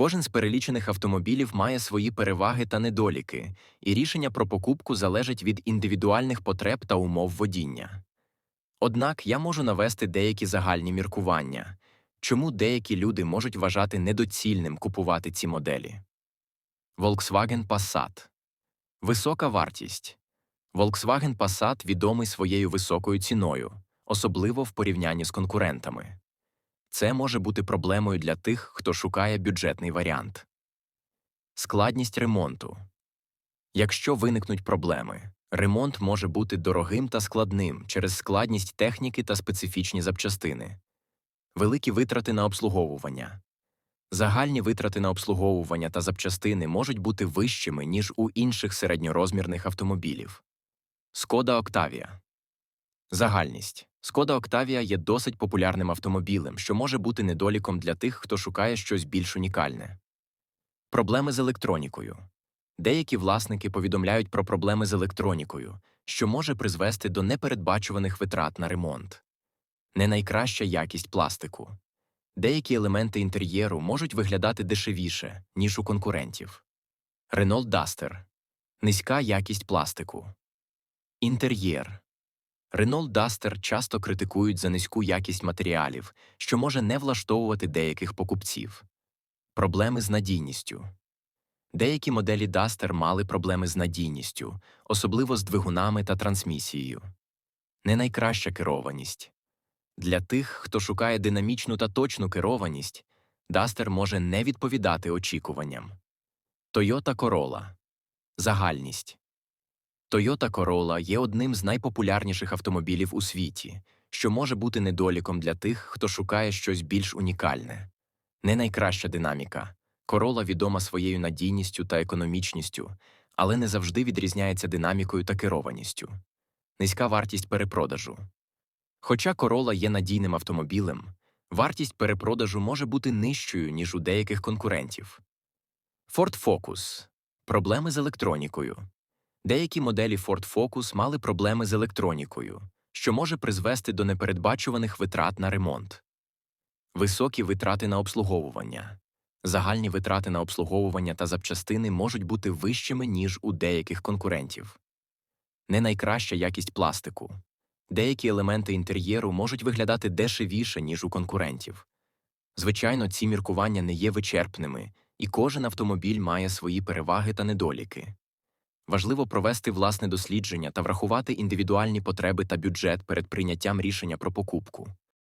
Кожен з перелічених автомобілів має свої переваги та недоліки, і рішення про покупку залежить від індивідуальних потреб та умов водіння. Однак я можу навести деякі загальні міркування, чому деякі люди можуть вважати недоцільним купувати ці моделі. Volkswagen Passat Висока вартість. Volkswagen Passat відомий своєю високою ціною, особливо в порівнянні з конкурентами. Це може бути проблемою для тих, хто шукає бюджетний варіант. Складність ремонту. Якщо виникнуть проблеми, ремонт може бути дорогим та складним через складність техніки та специфічні запчастини, великі витрати на обслуговування. Загальні витрати на обслуговування та запчастини можуть бути вищими, ніж у інших середньорозмірних автомобілів. Скода Октавія Загальність. Скода Октавія є досить популярним автомобілем, що може бути недоліком для тих, хто шукає щось більш унікальне. Проблеми з електронікою. Деякі власники повідомляють про проблеми з електронікою, що може призвести до непередбачуваних витрат на ремонт. Не найкраща якість пластику. Деякі елементи інтер'єру можуть виглядати дешевіше, ніж у конкурентів. Renault Duster – низька якість пластику. Інтер'єр. Renault Duster часто критикують за низьку якість матеріалів, що може не влаштовувати деяких покупців. Проблеми з надійністю. Деякі моделі Duster мали проблеми з надійністю, особливо з двигунами та трансмісією. Не найкраща керованість. Для тих, хто шукає динамічну та точну керованість, Duster може не відповідати очікуванням. Toyota Corolla. Загальність. Toyota Corolla є одним з найпопулярніших автомобілів у світі, що може бути недоліком для тих, хто шукає щось більш унікальне. Не найкраща динаміка. Corolla відома своєю надійністю та економічністю, але не завжди відрізняється динамікою та керованістю. Низька вартість перепродажу. Хоча Corolla є надійним автомобілем, вартість перепродажу може бути нижчою, ніж у деяких конкурентів. Ford Focus. Проблеми з електронікою. Деякі моделі Ford Focus мали проблеми з електронікою, що може призвести до непередбачуваних витрат на ремонт. Високі витрати на обслуговування. Загальні витрати на обслуговування та запчастини можуть бути вищими, ніж у деяких конкурентів. Не найкраща якість пластику. Деякі елементи інтер'єру можуть виглядати дешевіше, ніж у конкурентів. Звичайно, ці міркування не є вичерпними, і кожен автомобіль має свої переваги та недоліки. Важливо провести власне дослідження та врахувати індивідуальні потреби та бюджет перед прийняттям рішення про покупку.